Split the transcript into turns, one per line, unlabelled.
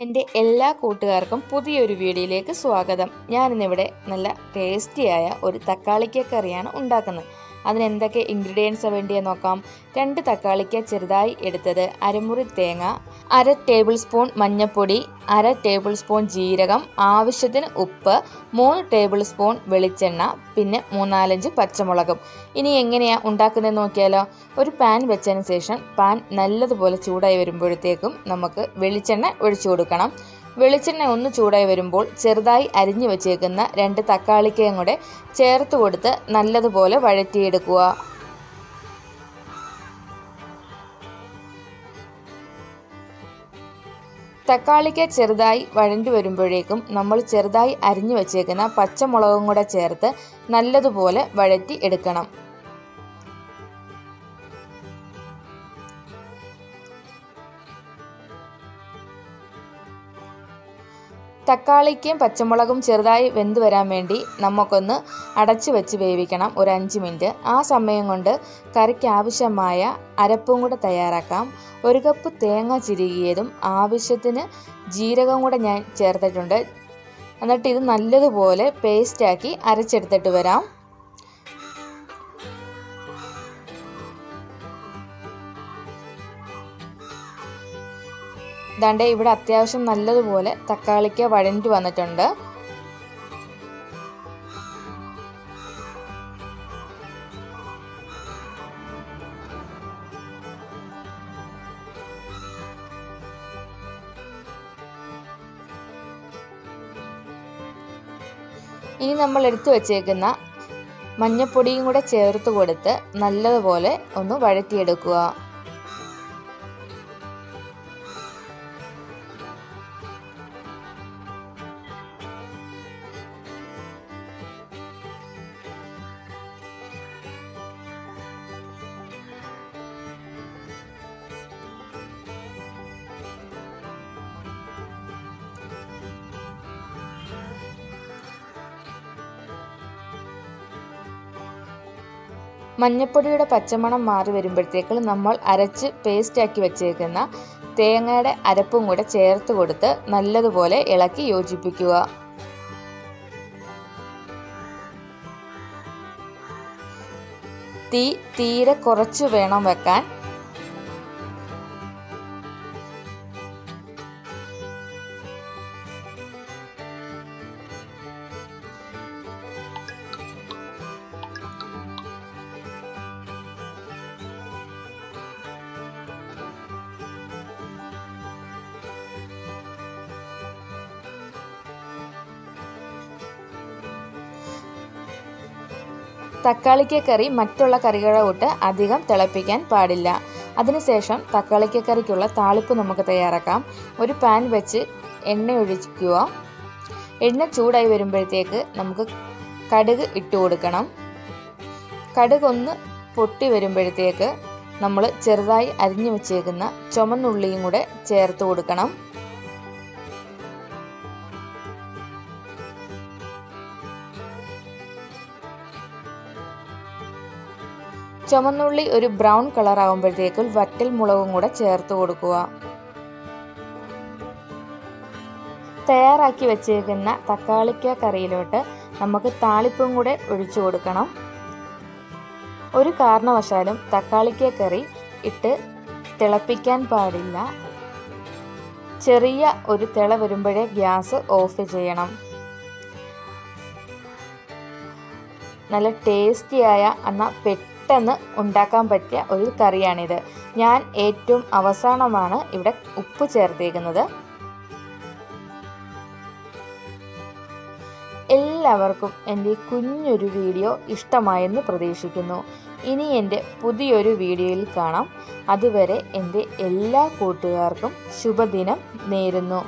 എന്റെ എല്ലാ കൂട്ടുകാർക്കും പുതിയൊരു വീഡിയോയിലേക്ക് സ്വാഗതം. ഞാനിന്നിവിടെ നല്ല ടേസ്റ്റിയായ ഒരു തക്കാളിക്ക കറിയാണ് ഉണ്ടാക്കുന്നത്. അതിന് എന്തൊക്കെ ഇൻഗ്രീഡിയൻസ് വേണ്ടിയെന്ന് നോക്കാം. രണ്ട് തക്കാളിക്ക് ചെറുതായി എടുത്തത് അരമുറി തേങ്ങ അര ടേബിൾ സ്പൂൺ മഞ്ഞൾപ്പൊടി അര ടേബിൾ സ്പൂൺ ജീരകം ആവശ്യത്തിന് ഉപ്പ് മൂന്ന് ടേബിൾ സ്പൂൺ വെളിച്ചെണ്ണ പിന്നെ മൂന്നാലഞ്ച് പച്ചമുളകും. ഇനി എങ്ങനെയാണ് ഉണ്ടാക്കുന്നതെന്ന് നോക്കിയാലോ. ഒരു പാൻ വെച്ചതിന് ശേഷം പാൻ നല്ലതുപോലെ ചൂടായി വരുമ്പോഴത്തേക്കും നമുക്ക് വെളിച്ചെണ്ണ ഒഴിച്ചു കൊടുക്കണം. വെളിച്ചെണ്ണ ഒന്ന് ചൂടായി വരുമ്പോൾ ചെറുതായി അരിഞ്ഞു വച്ചേക്കുന്ന രണ്ട് തക്കാളിക്കയും കൂടെ ചേർത്ത് കൊടുത്ത് നല്ലതുപോലെ വഴറ്റിയെടുക്കുക. തക്കാളിക്ക ചെറുതായി വഴണ്ടി വരുമ്പോഴേക്കും നമ്മൾ ചെറുതായി അരിഞ്ഞു വച്ചേക്കുന്ന പച്ചമുളകും കൂടെ ചേർത്ത് നല്ലതുപോലെ വഴറ്റി എടുക്കണം. തക്കാളിക്കും പച്ചമുളകും ചെറുതായി വെന്ത് വരാൻ വേണ്ടി നമുക്കൊന്ന് അടച്ചു വെച്ച് വേവിക്കണം ഒരു അഞ്ച് മിനിറ്റ്. ആ സമയം കൊണ്ട് കറിക്ക് ആവശ്യമായ അരപ്പും കൂടെ തയ്യാറാക്കാം. ഒരു കപ്പ് തേങ്ങ ചിരുകിയതും ആവശ്യത്തിന് ജീരകം കൂടെ ഞാൻ ചേർത്തിട്ടുണ്ട്. എന്നിട്ട് ഇത് നല്ലതുപോലെ പേസ്റ്റാക്കി അരച്ചെടുത്തിട്ട് വരാം. ദാണ്ടെ ഇവിടെ അത്യാവശ്യം നല്ലതുപോലെ തക്കാളിക്ക് വഴഞ്ഞു വന്നിട്ടുണ്ട്. ഇനി നമ്മൾ എടുത്തു വച്ചേക്കുന്ന മഞ്ഞപ്പൊടിയും കൂടെ ചേർത്ത് കൊടുത്ത് നല്ലതുപോലെ ഒന്ന് വഴറ്റിയെടുക്കുക. മഞ്ഞപ്പൊടിയുടെ പച്ചമണം മാറി വരുമ്പോഴത്തേക്ക് നമ്മൾ അരച്ച് പേസ്റ്റാക്കി വെച്ചേക്കുന്ന തേങ്ങയുടെ അരപ്പും കൂടെ ചേർത്ത് കൊടുത്ത് നല്ലതുപോലെ ഇളക്കി യോജിപ്പിക്കുക. തീ തീരെ കുറച്ച് വേണം വെക്കാൻ. തക്കാളിക്ക കറി മറ്റുള്ള കറികളെ വിട്ട് അധികം തിളപ്പിക്കാൻ പാടില്ല. അതിനുശേഷം തക്കാളിക്ക കറിക്കുള്ള താളിപ്പ് നമുക്ക് തയ്യാറാക്കാം. ഒരു പാൻ വെച്ച് എണ്ണ ഒഴിക്കുക. എണ്ണ ചൂടായി വരുമ്പോഴത്തേക്ക് നമുക്ക് കടുക് ഇട്ട് കൊടുക്കണം. കടുക് ഒന്ന് പൊട്ടി വരുമ്പോഴത്തേക്ക് നമ്മൾ ചെറുതായി അരിഞ്ഞു വെച്ചേക്കുന്ന ചുമന്നുള്ളിയും കൂടെ ചേർത്ത് കൊടുക്കണം. ചുമന്നുള്ളി ഒരു ബ്രൗൺ കളർ ആകുമ്പോഴത്തേക്കും വറ്റൽ മുളകും കൂടെ ചേർത്ത് കൊടുക്കുക. തയ്യാറാക്കി വെച്ചേക്കുന്ന തക്കാളിക്ക കറിയിലോട്ട് നമുക്ക് താളിപ്പും കൂടെ ഒഴിച്ചു കൊടുക്കണം. ഒരു കാരണവശാലും തക്കാളിക്ക കറി ഇട്ട് തിളപ്പിക്കാൻ പാടില്ല. ചെറിയ ഒരു തിള വരുമ്പോഴേ ഗ്യാസ് ഓഫ് ചെയ്യണം. നല്ല ടേസ്റ്റിയായ എന്നാൽ പെട്ടെന്ന് ഉണ്ടാക്കാൻ പറ്റിയ ഒരു കറിയാണിത്. ഞാൻ ഏറ്റവും അവസാനമാണ് ഇവിടെ ഉപ്പ് ചേർത്തേക്കുന്നത്. എല്ലാവർക്കും എന്റെ കുഞ്ഞൊരു വീഡിയോ ഇഷ്ടമായെന്ന് പ്രതീക്ഷിക്കുന്നു. ഇനി എന്റെ പുതിയൊരു വീഡിയോയിൽ കാണാം. അതുവരെ എന്റെ എല്ലാ കൂട്ടുകാർക്കും ശുഭദിനം നേരുന്നു.